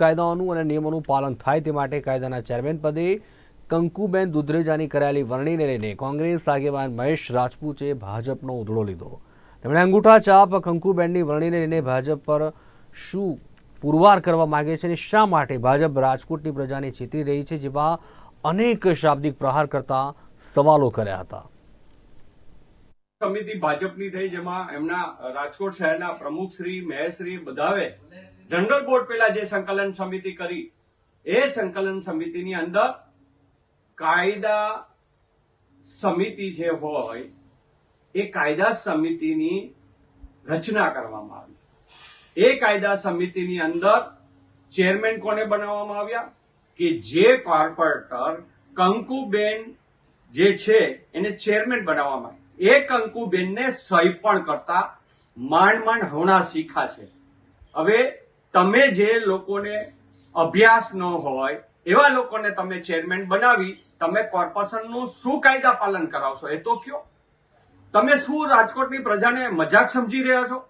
કાયદાઓનું અને નિયમોનું પાલન થાય તે માટે કાયદાના ચેરમેન પદે કંકુબેન દુધરેજાની કરાયેલી વરણીને લઈને કોંગ્રેસ આગેવાન મહેશ રાજપૂતે ભાજપનો ઉધડો લીધો. તેમણે અંગૂઠા ચાપ કંકુબેનની વરણીને લઈને ભાજપ પર શું પુરવાર કરવા માગે છે અને શા માટે ભાજપ રાજકોટની પ્રજાને છેતરી રહી છે જેવા અનેક શાબ્દિક પ્રહાર કરતા સવાલો કર્યા હતા. સમિતિ ભાજપની થઈ, જેમાં એમના રાજકોટ શહેરના પ્રમુખ શ્રી મહેશ્રી બધાવે જનરલ બોર્ડ પેલા જે સંકલન સમિતિ કરી, એ સંકલન સમિતિની અંદર કાયદા સમિતિ જે હોય, એ કાયદા સમિતિની રચના કરવામાં આવી એ કાયદા સમિતિની અંદર ચેરમેન કોને બનાવવામાં આવ્યા કે જે કોર્પોરેટર કંકુબેન જે છે, એને ચેરમેન બનાવવામાં. એ કંકુબેનને સહી પણ કરતા માંડ માંડ હોણા શીખા છે. હવે તમે જે લોકોને અભ્યાસ ન હોય, એવા લોકોને તમે ચેરમેન બનાવી, તમે કોર્પોરેશનનું શું કાયદા પાલન કરાવશો? એ તો કયો. તમે શું રાજકોટની પ્રજાને મજાક સમજી રહ્યા છો?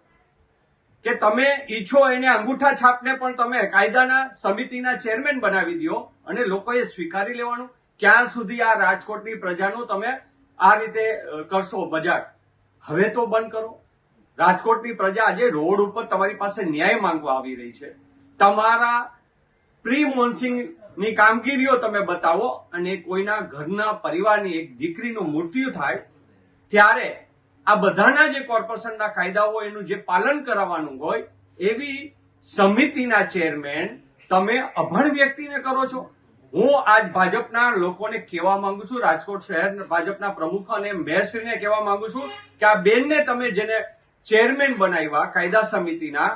કે તમે ઈચ્છો એને અંગૂઠા છાપને પણ તમે કાયદાના સમિતિના ચેરમેન બનાવી દો અને લોકોએ સ્વીકારી લેવાનું? ક્યાં સુધી આ રાજકોટની પ્રજાનું તમે આ રીતે કરશો મજાક હવે તો બંધ કરો. રાજકોટની પ્રજા આજે રોડ ઉપર તમારી પાસે ન્યાય માંગવા આવી રહી છે. તમારા પ્રી મોન્સિંગની કામગીરીઓ તમે બતાવો અને કોઈના ઘરના પરિવારની એક દીકરીનું મૃત્યુ થાય, ત્યારે આ બધાના જે કોર્પોરેશનના કાયદાઓ એનું જે પાલન કરાવવાનું હોય, એવી સમિતિના ચેરમેન તમે અભણ વ્યક્તિને કરો છો. હું આજ ભાજપના લોકોને કહેવા માંગુ છું, રાજકોટ શહેર ભાજપના પ્રમુખ અને મેયરશ્રીને કહેવા માંગુ છું કે આ બેનને તમે જેને ચેરમેન બનાવ્યા કાયદા સમિતિના,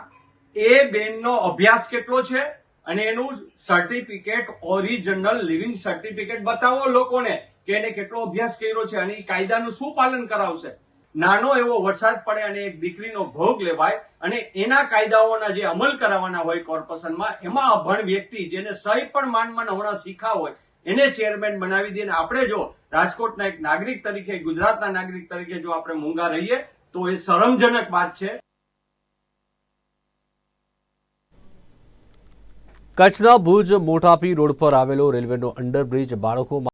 એ બેનનો અભ્યાસ કેટલો છે અને એનું સર્ટિફિકેટ ઓરિજિનલ લિવિંગ સર્ટિફિકેટ બતાવો લોકોને કે એને કેટલો અભ્યાસ કર્યો છે અને એ કાયદાનું શું પાલન કરાવશે. નાનો એવો વરસાદ પડે અને એક દીકરીનો ભોગ લેવાય અને એના કાયદાઓના જે અમલ કરાવવાના હોય કોર્પોરેશનમાં, એમાં અભણ વ્યક્તિ જેને સહી પણ માનમાં નવણા શીખા હોય, એને ચેરમેન બનાવી દે આપણે જો રાજકોટના એક નાગરિક તરીકે, ગુજરાતના નાગરિક તરીકે જો આપણે મૂંગા રહીએ, તો એ શરમજનક વાત છે. કચ્છના ભુજ મોટાપી રોડ પર આવેલો રેલવેનો અંડરબ્રિજ બાળકો